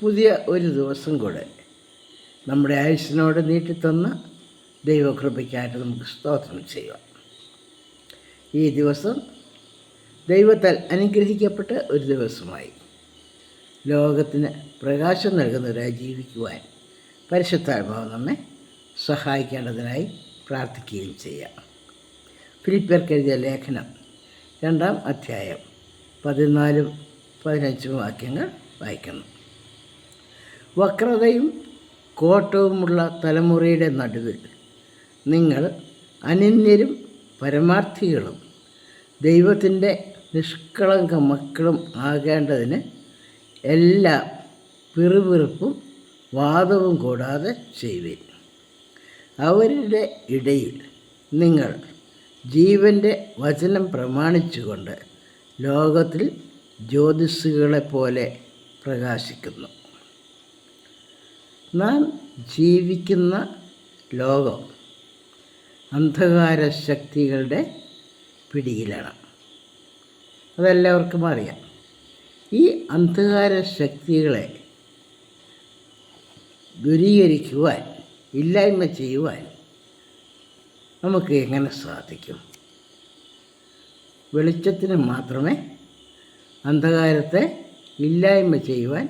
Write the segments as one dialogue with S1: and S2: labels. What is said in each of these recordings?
S1: പുതിയ ഒരു ദിവസം കൂടെ നമ്മുടെ ആയുസ്സിനോട് നീട്ടിത്തന്ന ദൈവകൃപയ്ക്കായിട്ട് നമുക്ക് സ്തോത്രം ചെയ്യാം. ഈ ദിവസം ദൈവത്താൽ അനുഗ്രഹിക്കപ്പെട്ട ഒരു ദിവസമായി. ലോകത്തിന് പ്രകാശം നൽകുന്നവരായി ജീവിക്കുവാൻ പരിശുദ്ധാത്മാവ് നമ്മെ സഹായിക്കേണ്ടതിനായി പ്രാർത്ഥിക്കുകയും ചെയ്യാം. ഫിലിപ്പിയർക്ക് എഴുതിയ ലേഖനം രണ്ടാം അധ്യായം പതിനാലും പതിനഞ്ചും വാക്യങ്ങൾ വായിക്കുന്നു. വക്രതയും കോട്ടവുമുള്ള തലമുറയുടെ നടുവിൽ നിങ്ങൾ അനന്യരും പരമാർത്ഥികളും ദൈവത്തിന്റെ നിഷ്കളങ്ക മക്കളും ആകേണ്ടതിന് എല്ലാ പിറുപിറുപ്പും വാദവും കൂടാതെ ചെയ്യുവിൻ അവരുടെ ഇടയിൽ നിങ്ങൾ ജീവന്റെ വചനം പ്രമാണിച്ചുകൊണ്ട് ലോകത്തിൽ ജ്യോതിസുകളെപ്പോലെ പ്രകാശിക്കുന്നു. നാം ജീവിക്കുന്ന ലോകം അന്ധകാര ശക്തികളുടെ പിടിയിലാണ്. അതെല്ലാവർക്കും അറിയാം. ഈ അന്ധകാര ശക്തികളെ ദുരീകരിക്കുവാൻ ഇല്ലായ്മ ചെയ്യുവാൻ നമുക്ക് എങ്ങനെ സാധിക്കും? വെളിച്ചത്തിന് മാത്രമേ അന്ധകാരത്തെ ഇല്ലായ്മ ചെയ്യുവാൻ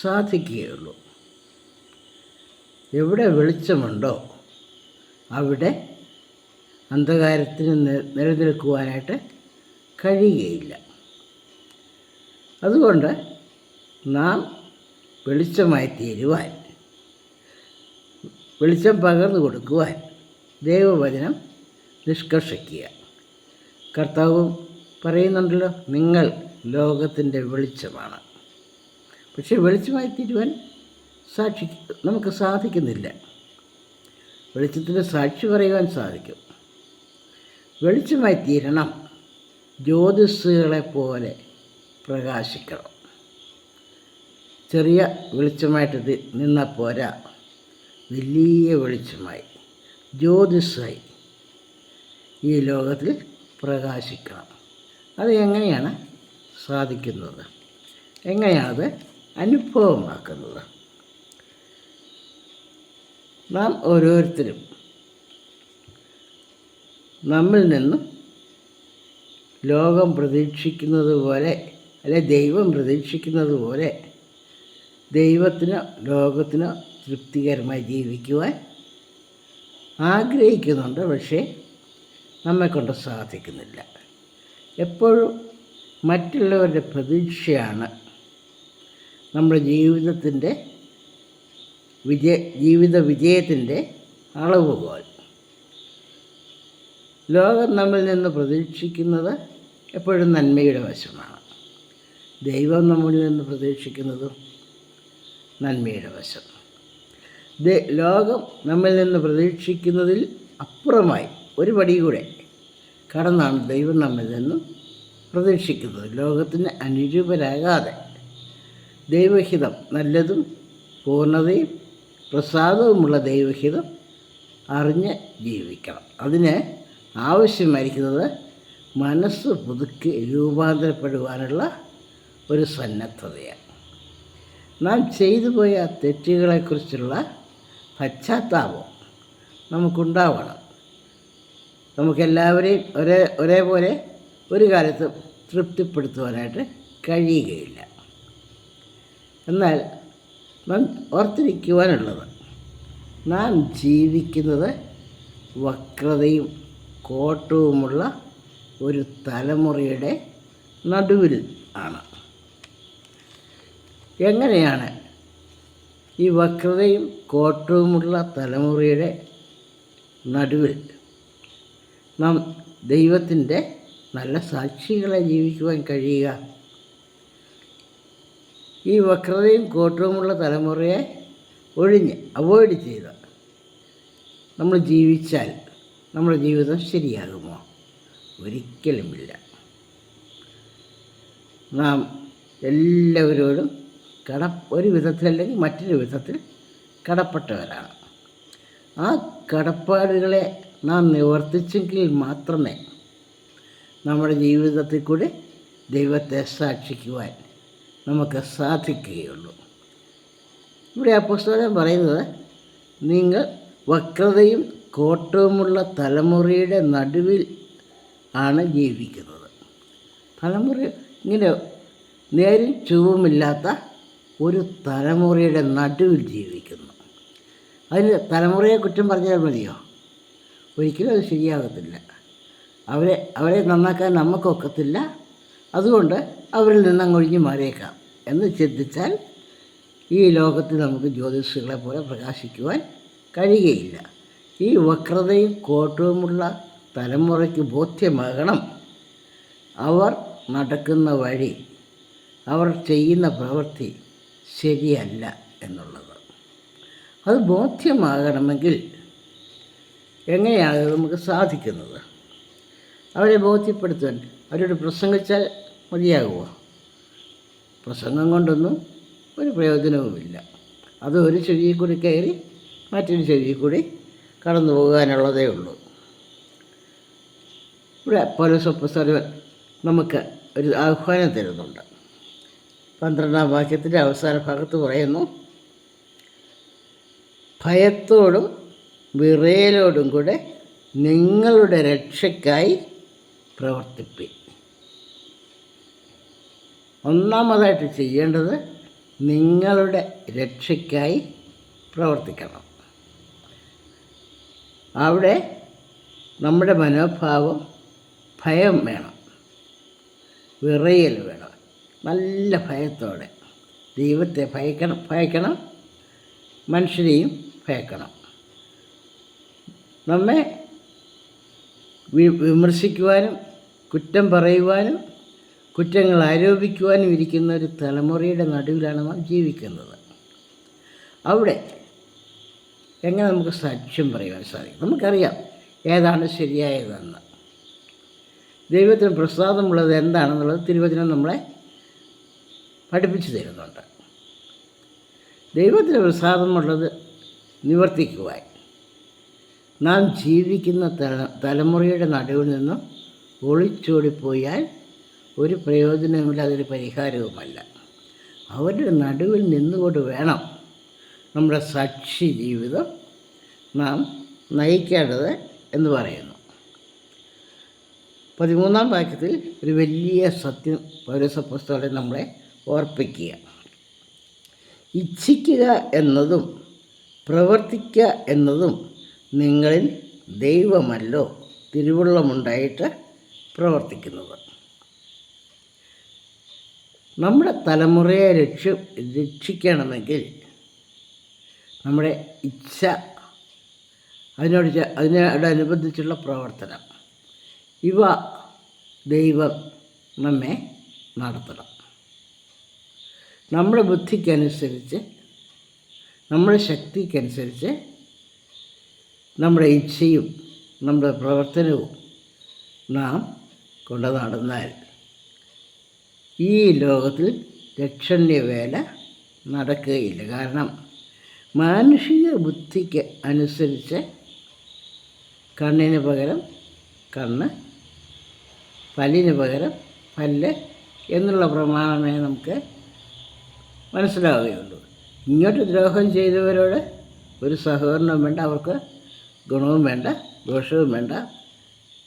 S1: സാധിക്കുകയുള്ളൂ. എവിടെ വെളിച്ചമുണ്ടോ അവിടെ അന്ധകാരത്തിന് നിലനിൽക്കുവാനായിട്ട് കഴിയുകയില്ല. അതുകൊണ്ട് നാം വെളിച്ചമായി തീരുവാൻ വെളിച്ചം പകർന്നു കൊടുക്കുവാൻ ദൈവവചനം നിഷ്കർഷിക്കുക. കർത്താവും പറയുന്നുണ്ടല്ലോ നിങ്ങൾ ലോകത്തിന്റെ വെളിച്ചമാണ്. പക്ഷേ വെളിച്ചമായി തീരുവാൻ സാക്ഷി നമുക്ക് സാധിക്കുന്നില്ല. വെളിച്ചത്തിന്റെ സാക്ഷി പറയുവാൻ സാധിക്കും. വെളിച്ചമായി തീരണം. ജ്യോതിസ്സുകളെ പോലെ പ്രകാശിക്കണം. ചെറിയ വെളിച്ചമായിട്ട് നിന്ന പോരാ. വലിയ വെളിച്ചമായി. ജ്യോതിസായി ഈ ലോകത്തിൽ പ്രകാശിക്കണം. അത് എങ്ങനെയാണ് സാധിക്കുന്നത്? എങ്ങനെയാണത് അനുഭവമാക്കുന്നത്? നാം ഓരോരുത്തരും നമ്മിൽ നിന്നും ലോകം പ്രതീക്ഷിക്കുന്നത് പോലെ അല്ലെ ദൈവം പ്രതീക്ഷിക്കുന്നത് പോലെ ദൈവത്തിനോ ലോകത്തിനോ തൃപ്തികരമായി ജീവിക്കുവാൻ ആഗ്രഹിക്കുന്നുണ്ട്. പക്ഷേ നമ്മെക്കൊണ്ട് സാധിക്കുന്നില്ല. എപ്പോഴും മറ്റുള്ളവരുടെ പ്രതീക്ഷയാണ് നമ്മുടെ ജീവിതത്തിന്റെ വിജയ ജീവിത വിജയത്തിന്റെ അളവുകോൽ ലോകം നമ്മിൽ നിന്ന് പ്രതീക്ഷിക്കുന്നത് എപ്പോഴും നന്മയുടെ വശമാണ്. ദൈവം നമ്മളിൽ നിന്ന് പ്രതീക്ഷിക്കുന്നതും നന്മയുടെ വശം. ലോകം നമ്മിൽ നിന്ന് പ്രതീക്ഷിക്കുന്നതിൽ അപ്പുറമായി ഒരു പടി കൂടെ കടന്നാണ് ദൈവം നമ്മിൽ നിന്നും പ്രതീക്ഷിക്കുന്നത്. ലോകത്തിന് അനുരൂപരാകാതെ ദൈവഹിതം നല്ലതും പൂർണതയും പ്രസാദവുമുള്ള ദൈവഹിതം അറിഞ്ഞ് ജീവിക്കണം. അതിന് ആവശ്യമായിരിക്കുന്നത് മനസ്സ് പുതുക്കി രൂപാന്തരപ്പെടുവാനുള്ള ഒരു സന്നദ്ധതയാണ്. നാം ചെയ്തു പോയ തെറ്റുകളെക്കുറിച്ചുള്ള പശ്ചാത്താപം നമുക്കുണ്ടാവണം. നമുക്കെല്ലാവരെയും ഒരേ ഒരേപോലെ ഒരു കാലത്ത് തൃപ്തിപ്പെടുത്തുവാനായിട്ട് കഴിയുകയില്ല. എന്നാൽ നാം ഓർത്തിരിക്കുവാനുള്ളത് നാം ജീവിക്കുന്നത് വക്രതയും കോട്ടവുമുള്ള ഒരു തലമുറയുടെ നടുവിൽ ആണ്. എങ്ങനെയാണ് ഈ വക്രതയും കോട്ടവുമുള്ള തലമുറയുടെ നടുവിൽ നാം ദൈവത്തിന്റെ നല്ല സാക്ഷികളെ ജീവിക്കുവാൻ കഴിയുക? ഈ വക്രതയും കോട്ടവുമുള്ള തലമുറയെ ഒഴിഞ്ഞ് അവോയ്ഡ് ചെയ്ത്. നമ്മൾ ജീവിച്ചാൽ നമ്മുടെ ജീവിതം ശരിയാകുമോ? ഒരിക്കലുമില്ല. നാം എല്ലാവരോടും കട ഒരു വിധത്തിലല്ലെങ്കിൽ മറ്റൊരു വിധത്തിൽ കടപ്പെട്ടവരാണ്. ആ കടപ്പാടുകളെ നാം നിവർത്തിച്ചെങ്കിൽ മാത്രമേ നമ്മുടെ ജീവിതത്തിൽ കൂടി ദൈവത്തെ സാക്ഷിക്കുവാൻ നമുക്ക് സാധിക്കുകയുള്ളൂ. ഇവിടെ ആ പുസ്തകം പറയുന്നത് നിങ്ങൾ വക്രതയും കോട്ടവുമുള്ള തലമുറയുടെ നടുവിൽ ആണ് ജീവിക്കുന്നത്. തലമുറ ഇങ്ങനെ നേരും ചുവുമില്ലാത്ത ഒരു തലമുറയുടെ നടുവിൽ ജീവിക്കുന്നു. അതിന് തലമുറയെ കുറ്റം പറഞ്ഞാൽ മതിയോ? ഒരിക്കലും അത് ശരിയാകത്തില്ല. അവരെ അവരെ നന്നാക്കാൻ നമുക്കൊക്കത്തില്ല അതുകൊണ്ട് അവരിൽ നിന്ന് അങ്ങൊഴിഞ്ഞ് മാറിയേക്കാം എന്ന് ചിന്തിച്ചാൽ ഈ ലോകത്ത് നമുക്ക് ജ്യോതിഷുകളെ പോലെ പ്രകാശിക്കുവാൻ കഴിയുകയില്ല. ഈ വക്രതയും കോട്ടവുമുള്ള തലമുറയ്ക്ക് ബോധ്യമാകണം. അവർ നടക്കുന്ന വഴി അവർ ചെയ്യുന്ന പ്രവൃത്തി ശരിയല്ല എന്നുള്ളത്. അത് ബോധ്യമാകണമെങ്കിൽ എങ്ങനെയാണ് നമുക്ക് സാധിക്കുന്നത്? അവരെ ബോധ്യപ്പെടുത്താൻ അവരോട് പ്രസംഗിച്ചാൽ മതിയാകുമോ പ്രസംഗം കൊണ്ടൊന്നും ഒരു പ്രയോജനവുമില്ല. അത് ഒരു ചെവിയിൽ കൂടി കയറി മറ്റൊരു ചെവിയിൽ കൂടി കടന്നു പോകാനുള്ളതേ ഉള്ളൂ. ഇവിടെ പൗരസ്വപ്രസരവൻ നമുക്ക് ഒരു ആഹ്വാനം തരുന്നുണ്ട്. പന്ത്രണ്ടാം വാക്യത്തിന്റെ അവസാന ഭാഗത്ത് പറയുന്നു ഭയത്തോടും വിറയലോടും കൂടെ നിങ്ങളുടെ രക്ഷയ്ക്കായി പ്രവർത്തിപ്പിൻ. ഒന്നാമതായിട്ട് ചെയ്യേണ്ടത് നിങ്ങളുടെ രക്ഷയ്ക്കായി പ്രവർത്തിക്കണം. അവിടെ നമ്മുടെ മനോഭാവം ഭയം വേണം. വിറയൽ വേണം. നല്ല ഭയത്തോടെ. ദൈവത്തെ ഭയക്കണം ഭയക്കണം. മനുഷ്യരെയും ഭയക്കണം. നമ്മെ വിമർശിക്കുവാനും കുറ്റം പറയുവാനും കുറ്റങ്ങൾ ആരോപിക്കുവാനും ഇരിക്കുന്ന ഒരു തലമുറയുടെ നടുവിലാണ് നാം ജീവിക്കുന്നത്. അവിടെ എങ്ങനെ നമുക്ക് സാക്ഷ്യം പറയുവാൻ സാധിക്കും? നമുക്കറിയാം ഏതാണ് ശരിയായതെന്ന്. ദൈവത്തിന് പ്രസാദമുള്ളത് എന്താണെന്നുള്ളത് തിരുവചനം നമ്മളെ പഠിപ്പിച്ചു തരുന്നുണ്ട്. ദൈവത്തിന് പ്രസാദമുള്ളത് നിവർത്തിക്കുവാൻ. നാം ജീവിക്കുന്ന തല തലമുറയുടെ നടുവിൽ നിന്നും ഒളിച്ചോടിപ്പോയാൽ ഒരു പ്രയോജനവുമില്ല അതൊരു പരിഹാരവുമല്ല. അവരുടെ നടുവിൽ നിന്നുകൊണ്ട് വേണം നമ്മുടെ സാക്ഷി ജീവിതം നാം നയിക്കേണ്ടത് എന്ന് പറയുന്നു. പതിമൂന്നാം വാക്യത്തിൽ ഒരു വലിയ സത്യം പൗരസപ്പുസ്തകം നമ്മളെ ഓർപ്പിക്കുക. ഇച്ഛിക്കുക എന്നതും പ്രവർത്തിക്കുക എന്നതും നിങ്ങളിൽ ദൈവമല്ലോ തിരുവുള്ളമുണ്ടായിട്ട് പ്രവർത്തിക്കുന്നത്. നമ്മുടെ തലമുറയെ രക്ഷ രക്ഷിക്കണമെങ്കിൽ നമ്മുടെ ഇച്ഛ അതിനോട് അതിനോടനുബന്ധിച്ചുള്ള പ്രവർത്തനം. ഇവ ദൈവം നമ്മെ നടത്തണം. നമ്മുടെ ബുദ്ധിക്കനുസരിച്ച് നമ്മുടെ ശക്തിക്കനുസരിച്ച് നമ്മുടെ ഇച്ഛയും നമ്മുടെ പ്രവർത്തനവും നാം കൊണ്ടു ഈ ലോകത്തിൽ വേല നടക്കുകയില്ല. കാരണം മാനുഷിക ബുദ്ധിക്ക് അനുസരിച്ച് കണ്ണിന് പകരം കണ്ണ് പല്ലിന് പകരം പല്ല് എന്നുള്ള പ്രമാണമേ നമുക്ക് മനസ്സിലാവുകയുള്ളൂ. ഇങ്ങോട്ട് ദ്രോഹം ചെയ്തവരോട് ഒരു സഹകരണവും വേണ്ട അവർക്ക് ഗുണവും വേണ്ട ദോഷവും വേണ്ട.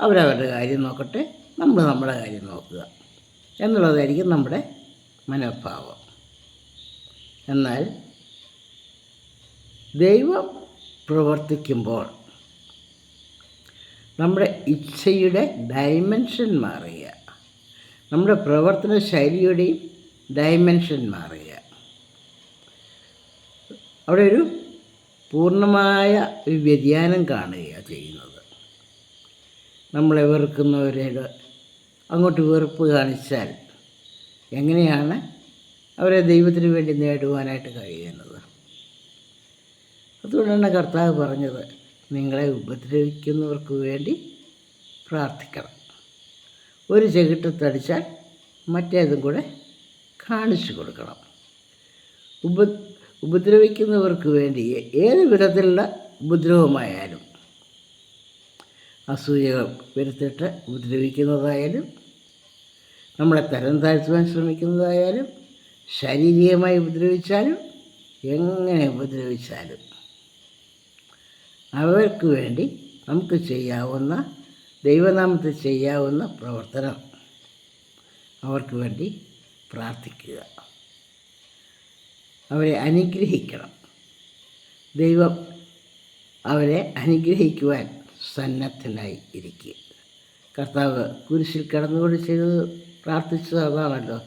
S1: അവരവരുടെ കാര്യം നോക്കട്ടെ. നമ്മൾ നമ്മുടെ കാര്യം നോക്കുക. എന്നുള്ളതായിരിക്കും നമ്മുടെ മനോഭാവം. എന്നാൽ ദൈവം പ്രവർത്തിക്കുമ്പോൾ നമ്മുടെ ഇച്ഛയുടെ ഡയമെൻഷൻ മാറുക നമ്മുടെ പ്രവർത്തന ശൈലിയുടെയും ഡയമെൻഷൻ മാറുക അവിടെ ഒരു പൂർണമായ ഒരു വ്യതിയാനം കാണുകയാണ് ചെയ്യുന്നത്. നമ്മളെ വെറുക്കുന്നവരോട് അങ്ങോട്ട് വെറുപ്പ് കാണിച്ചാൽ എങ്ങനെയാണ് അവരെ ദൈവത്തിന് വേണ്ടി നേടുവാനായിട്ട് കഴിയുന്നത്? അതുകൊണ്ടാണ് കർത്താവ് പറഞ്ഞത് നിങ്ങളെ ഉപദ്രവിക്കുന്നവർക്ക് വേണ്ടി പ്രാർത്ഥിക്കണം. ഒരു ചെകിട്ടത്തടിച്ചാൽ മറ്റേതും കൂടെ കാണിച്ചു കൊടുക്കണം. ഉപ ഉപദ്രവിക്കുന്നവർക്ക് വേണ്ടി ഏത് വിധത്തിലുള്ള ഉപദ്രവമായാലും അസൂയ വരുത്തിട്ട് ഉപദ്രവിക്കുന്നതായാലും നമ്മളെ തരം താഴ്ത്തുവാൻ ശ്രമിക്കുന്നതായാലും ശാരീരികമായി ഉപദ്രവിച്ചാലും എങ്ങനെ ഉപദ്രവിച്ചാലും. അവർക്ക് വേണ്ടി നമുക്ക് ചെയ്യാവുന്ന ദൈവനാമത്തിൽ ചെയ്യാവുന്ന പ്രവർത്തനം. അവർക്ക് വേണ്ടി പ്രാർത്ഥിക്കുക. അവരെ അനുഗ്രഹിക്കണം. ദൈവം അവരെ അനുഗ്രഹിക്കുവാൻ സന്നദ്ധനായി ഇരിക്കുക. കർത്താവ് കുരിശിൽ കടന്നുകൊണ്ട് ചെയ്തത് പ്രാർത്ഥിച്ചത് അതാണല്ലോ.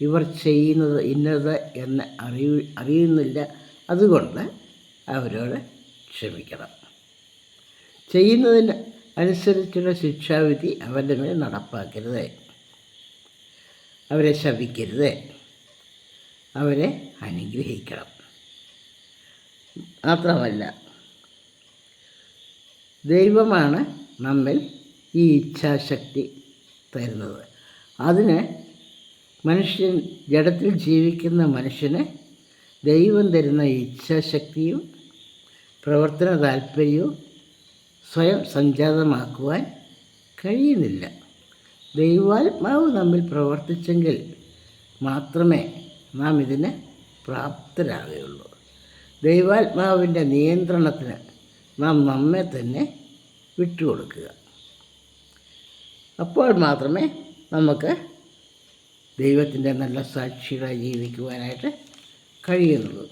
S1: ഇവർ ചെയ്യുന്നത് ഇന്നത് എന്ന് അറിയ അറിയുന്നില്ല. അതുകൊണ്ട് അവരോട് ക്ഷമിക്കണം. ചെയ്യുന്നതിന് അനുസരിച്ചുള്ള ശിക്ഷാവിധി അവന്റെ മേൽ നടപ്പാക്കരുത്. അവരെ ശപിക്കരുത്. അവരെ അനുഗ്രഹിക്കണം. മാത്രമല്ല ദൈവമാണ് നമ്മിൽ ഈ ഇച്ഛാശക്തി തരുന്നത്. അതിന് മനുഷ്യൻ ജഡത്തിൽ ജീവിക്കുന്ന മനുഷ്യന് ദൈവം തരുന്ന ഇച്ഛാശക്തിയും പ്രവർത്തന താല്പര്യവും സ്വയം സംജാതമാക്കുവാൻ കഴിയുന്നില്ല. ദൈവാത്മാവ് നമ്മിൽ പ്രവർത്തിച്ചെങ്കിൽ മാത്രമേ നാം ഇതിന് പ്രാപ്തരാകുകയുള്ളൂ. ദൈവാത്മാവിന്റെ നിയന്ത്രണത്തിന് നാം നമ്മെ തന്നെ വിട്ടുകൊടുക്കുക. അപ്പോൾ മാത്രമേ നമുക്ക് ദൈവത്തിന്റെ നല്ല സാക്ഷികളായി ജീവിക്കുവാനായിട്ട് കഴിയുന്നത്.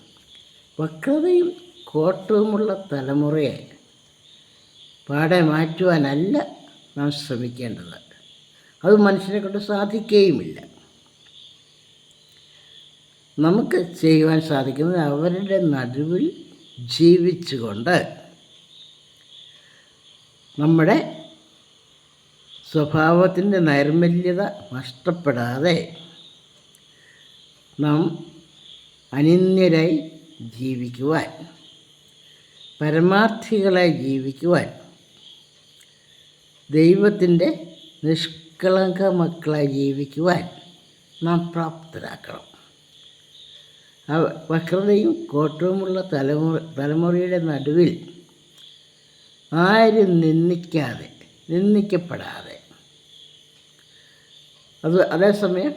S1: വക്രതയും കോട്ടവുമുള്ള തലമുറയെ പാടെ മാറ്റുവാനല്ല നാം ശ്രമിക്കേണ്ടത്. അത് മനുഷ്യനെ കൊണ്ട് സാധിക്കുകയുമില്ല നമുക്ക് ചെയ്യുവാൻ സാധിക്കുന്നത് അവരുടെ നടുവിൽ ജീവിച്ചുകൊണ്ട് നമ്മുടെ സ്വഭാവത്തിന്റെ നൈർമല്യത നഷ്ടപ്പെടാതെ നാം അനിന്യരായി ജീവിക്കുവാൻ പരമാർത്ഥികളായി ജീവിക്കുവാൻ ദൈവത്തിന്റെ നിഷ്കളങ്ക മക്കളായി ജീവിക്കുവാൻ നാം പ്രാപ്തരാക്കണം. വക്രതയും കോട്ടവുമുള്ള തലമുറ തലമുറയുടെ നടുവിൽ ആരും നിന്ദിക്കാതെ നിന്ദിക്കപ്പെടാതെ അത് അതേസമയം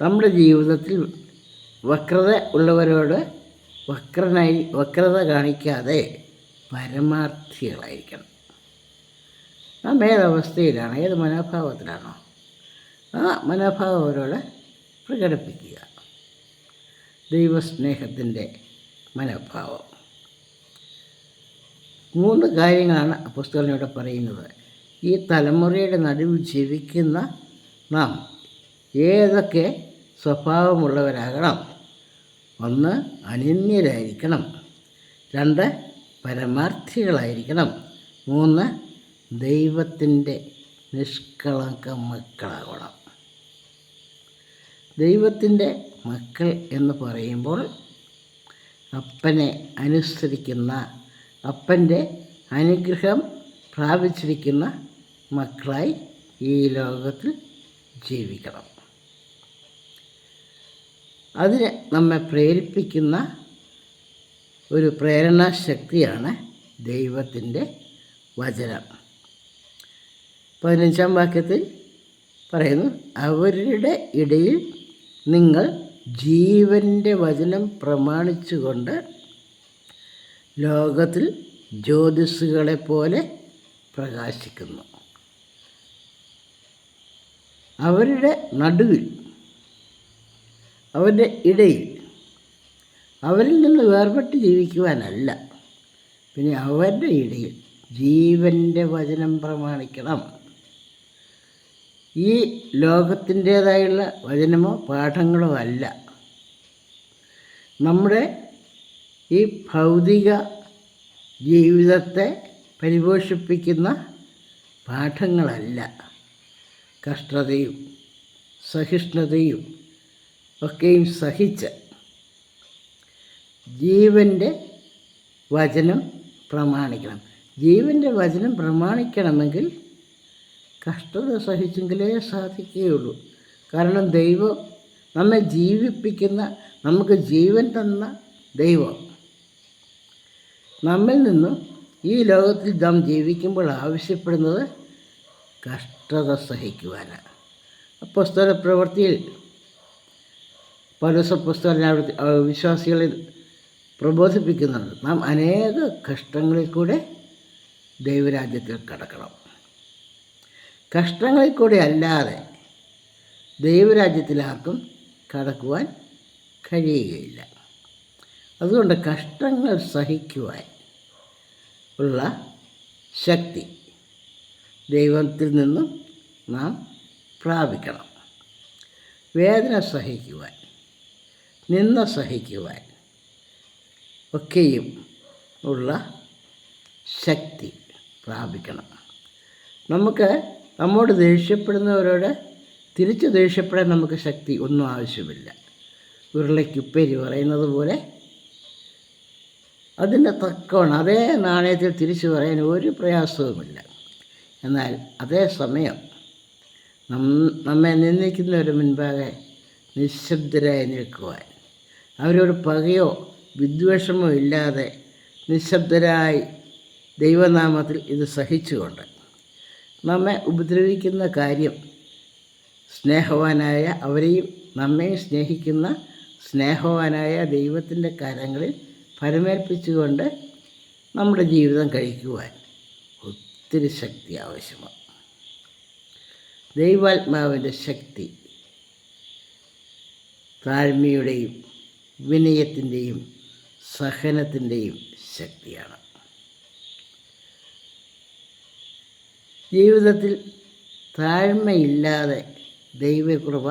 S1: നമ്മുടെ ജീവിതത്തിൽ വക്രത ഉള്ളവരോട് വക്രനായി വക്രത കാണിക്കാതെ പരമാർത്ഥികളായിരിക്കണം. നാം ഏതവസ്ഥയിലാണ്? ഏത് മനോഭാവത്തിലാണോ? ആ മനോഭാവം അവരോട് പ്രകടിപ്പിക്കുക. ദൈവസ്നേഹത്തിന്റെ മനോഭാവം. മൂന്ന് കാര്യങ്ങളാണ് പുസ്തകത്തിലൂടെ പറയുന്നത്. ഈ തലമുറയുടെ നടുവിൽ ജീവിക്കുന്ന നാം ഏതൊക്കെ സ്വഭാവമുള്ളവരാകണം? ഒന്ന് അനന്യരായിരിക്കണം. രണ്ട് പരമാർത്ഥികളായിരിക്കണം. മൂന്ന് ദൈവത്തിന്റെ നിഷ്കളങ്ക മക്കളാകണം ദൈവത്തിന്റെ മക്കൾ എന്ന് പറയുമ്പോൾ അപ്പനെ അനുസരിക്കുന്ന അപ്പന്റെ അനുഗ്രഹം പ്രാപിച്ചിരിക്കുന്ന മക്കളായി ഈ ലോകത്തിൽ ജീവിക്കണം. അതിന് നമ്മെ പ്രേരിപ്പിക്കുന്ന ഒരു പ്രേരണാശക്തിയാണ് ദൈവത്തിന്റെ വചനം. പതിനഞ്ചാം വാക്യത്തിൽ പറയുന്നു അവരുടെ ഇടയിൽ നിങ്ങൾ ജീവന്റെ വചനം പ്രമാണിച്ചുകൊണ്ട് ലോകത്തിൽ ജ്യോതിസുകളെ പോലെ പ്രകാശിക്കുന്നു. അവരുടെ നടുവിൽ അവരുടെ ഇടയിൽ അവരിൽ നിന്ന് വേർപെട്ട് ജീവിക്കുവാനല്ല. പിന്നെ അവരുടെ ഇടയിൽ ജീവന്റെ വചനം പ്രമാണിക്കണം. ഈ ലോകത്തിന്റേതായുള്ള വചനമോ പാഠങ്ങളോ അല്ല. നമ്മുടെ ഈ ഭൗതിക ജീവിതത്തെ പരിപോഷിപ്പിക്കുന്ന പാഠങ്ങളല്ല. കഷ്ടതയും സഹിഷ്ണുതയും ഒക്കെയും സഹിച്ച് ജീവന്റെ വചനം പ്രമാണിക്കണം. ജീവന്റെ വചനം പ്രമാണിക്കണമെങ്കിൽ കഷ്ടത സഹിച്ചെങ്കിലേ സാധിക്കുകയുള്ളൂ. കാരണം ദൈവം നമ്മെ ജീവിപ്പിക്കുന്ന നമുക്ക് ജീവൻ തന്ന ദൈവം നമ്മിൽ നിന്നും ഈ ലോകത്തിൽ നാം ജീവിക്കുമ്പോൾ ആവശ്യപ്പെടുന്നത് കഷ്ടത സഹിക്കുവാനാണ് പുസ്തക പ്രവൃത്തിയിൽ പല പുസ്തകം അവിടെ വിശ്വാസികളെ പ്രബോധിപ്പിക്കുന്നുണ്ട്. നാം അനേക കഷ്ടങ്ങളിൽ കൂടെ ദൈവരാജ്യത്തിൽ കടക്കണം. കഷ്ടങ്ങളിൽ കൂടെ അല്ലാതെ ദൈവരാജ്യത്തിലാർക്കും കടക്കുവാൻ കഴിയുകയില്ല. അതുകൊണ്ട് കഷ്ടങ്ങൾ സഹിക്കുവാൻ ഉള്ള ശക്തി ദൈവത്തിൽ നിന്നും നാം പ്രാപിക്കണം. വേദന സഹിക്കുവാൻ നിന്ന സഹിക്കുവാൻ ഒക്കെയും ഉള്ള ശക്തി പ്രാപിക്കണം. നമുക്ക് നമ്മോട് ദേഷ്യപ്പെടുന്നവരോട് തിരിച്ച് ദേഷ്യപ്പെടാൻ നമുക്ക് ശക്തി ഒന്നും ആവശ്യമില്ല. ഉരുളയ്ക്കുപ്പേരി പറയുന്നത് പോലെ അതിന്റെ തക്കവണ് അതേ നാണയത്തിൽ തിരിച്ചു പറയാൻ ഒരു പ്രയാസവുമില്ല. എന്നാൽ അതേ സമയം നമ്മെ നിന്ദിക്കുന്നവർ മുൻപാകെ നിശബ്ദരായി നിൽക്കുവാൻ. അവരോട് പകയോ വിദ്വേഷമോ ഇല്ലാതെ നിശബ്ദരായി ദൈവനാമത്തിൽ ഇത് സഹിച്ചുകൊണ്ട് നമ്മെ ഉപദ്രവിക്കുന്ന കാര്യം സ്നേഹവാനായ അവരെയും നമ്മെ സ്നേഹിക്കുന്ന സ്നേഹവാനായ ദൈവത്തിന്റെ കരങ്ങളിൽ പരമേൽപ്പിച്ചുകൊണ്ട് നമ്മുടെ ജീവിതം കഴിക്കുവാൻ. ഒത്തിരി ശക്തി ആവശ്യമാണ്. ദൈവാത്മാവിന്റെ ശക്തി താഴ്മയുടെയും വിനയത്തിന്റെയും സഹനത്തിന്റെയും ശക്തിയാണ്. ജീവിതത്തിൽ താഴ്മയില്ലാതെ ദൈവകൃപ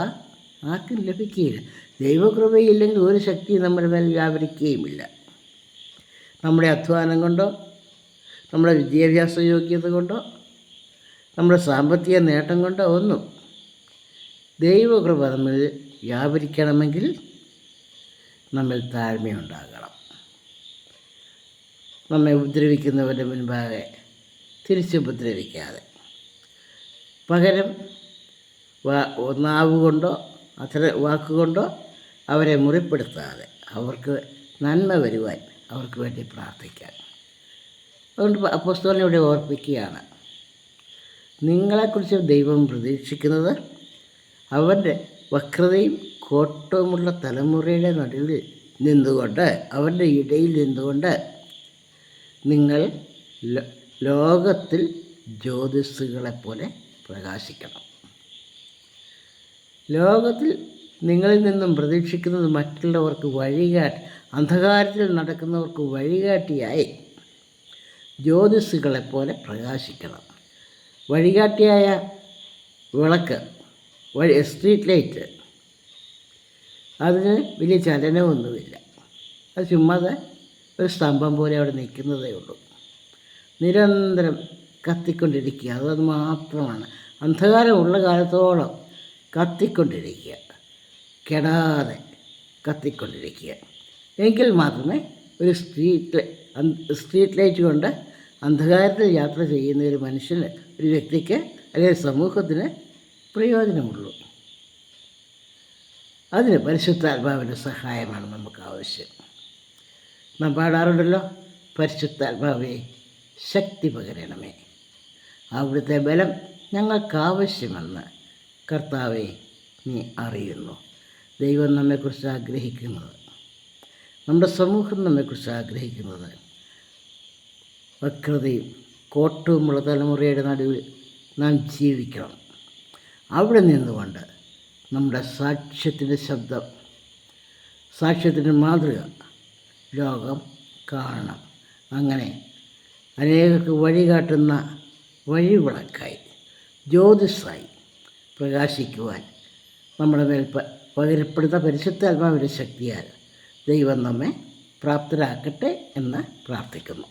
S1: ആർക്കും ലഭിക്കുകയില്ല. ദൈവകൃപയില്ലെങ്കിൽ ഒരു ശക്തി നമ്മുടെ മേൽ വ്യാപരിക്കുകയുമില്ല. നമ്മുടെ അധ്വാനം കൊണ്ടോ നമ്മുടെ വിദ്യാഭ്യാസ യോഗ്യത കൊണ്ടോ നമ്മുടെ സാമ്പത്തിക നേട്ടം കൊണ്ടോ ഒന്നും ദൈവകൃപ നമ്മൾ വ്യാപരിക്കണമെങ്കിൽ നമ്മൾ താഴ്മയുണ്ടാകണം. നമ്മെ ഉപദ്രവിക്കുന്നവരുടെ മുൻപാകെ തിരിച്ചുപദ്രവിക്കാതെ പകരം വാ നാവ് കൊണ്ടോ അത്ര വാക്കുകൊണ്ടോ അവരെ മുറിപ്പെടുത്താതെ അവർക്ക് നന്മ വരുവാൻ അവർക്ക് വേണ്ടി പ്രാർത്ഥിക്കാൻ. അതുകൊണ്ട് അപ്പോസ്തോലിനെ ഇവിടെ ഓർപ്പിക്കുകയാണ്. നിങ്ങളെക്കുറിച്ച് ദൈവം പ്രതീക്ഷിക്കുന്നത് അവരുടെ വക്രതയും കോട്ടവുമുള്ള തലമുറയുടെ നടുവിൽ നിന്നുകൊണ്ട് അവരുടെ ഇടയിൽ നിന്നുകൊണ്ട് നിങ്ങൾ ലോകത്തിൽ ജ്യോതിസുകളെപ്പോലെ പ്രകാശിക്കണം. ലോകത്തിൽ നിങ്ങളിൽ നിന്നും പ്രതീക്ഷിക്കുന്നത് മറ്റുള്ളവർക്ക് വഴികാട്ടി അന്ധകാരത്തിൽ നടക്കുന്നവർക്ക് വഴികാട്ടിയായി ജ്യോതിസുകളെപ്പോലെ പ്രകാശിക്കണം. വഴികാട്ടിയായ വിളക്ക് വഴി സ്ട്രീറ്റ് ലൈറ്റ് അതിന് വലിയ ചലനമൊന്നുമില്ല. അത് ചുമ്മാതെ ഒരു സ്തംഭം പോലെ അവിടെ നിൽക്കുന്നതേ ഉള്ളൂ. നിരന്തരം കത്തിക്കൊണ്ടിരിക്കുക. അത് മാത്രമാണ്. അന്ധകാരമുള്ള കാലത്തോളം കത്തിക്കൊണ്ടിരിക്കുക. കെടാതെ കത്തിക്കൊണ്ടിരിക്കുക. എങ്കിൽ മാത്രമേ ഒരു സ്ട്രീറ്റ് സ്ട്രീറ്റ് ലൈറ്റ് കൊണ്ട് അന്ധകാരത്തിൽ യാത്ര ചെയ്യുന്ന ഒരു മനുഷ്യന് ഒരു വ്യക്തിക്ക് അല്ലെങ്കിൽ സമൂഹത്തിന് പ്രയോജനമുള്ളൂ. അതിന് പരിശുദ്ധാത്മാവിന്റെ സഹായമാണ് നമുക്ക് ആവശ്യം. നാം പാടാറുണ്ടല്ലോ പരിശുദ്ധാത്മാവേ ശക്തി പകരണമേ. അവിടുത്തെ ബലം ഞങ്ങൾക്കാവശ്യമെന്ന് കർത്താവെ നീ അറിയുന്നു. ദൈവം നമ്മെക്കുറിച്ച് ആഗ്രഹിക്കുന്നത് നമ്മുടെ സമൂഹം നമ്മെക്കുറിച്ച് ആഗ്രഹിക്കുന്നത് വക്രതയും കോട്ടവുമുള്ള തലമുറയുടെ നടുവിൽ നാം ജീവിക്കണം. അവിടെ നിന്നുകൊണ്ട് നമ്മുടെ സാക്ഷ്യത്തിന്റെ ശബ്ദം സാക്ഷ്യത്തിന്റെ മാതൃക ലോകം കാണണം. അങ്ങനെ അനേകർക്ക് വഴികാട്ടുന്ന വഴിവിളക്കായി ജ്യോതിസായി പ്രകാശിക്കുവാൻ നമ്മുടെ മേൽ പകരപ്പെടുന്ന പരിശുദ്ധാത്മാവിന്റെ ശക്തിയാൽ ദൈവം നമ്മെ പ്രാപ്തരാക്കട്ടെ എന്ന് പ്രാർത്ഥിക്കുന്നു.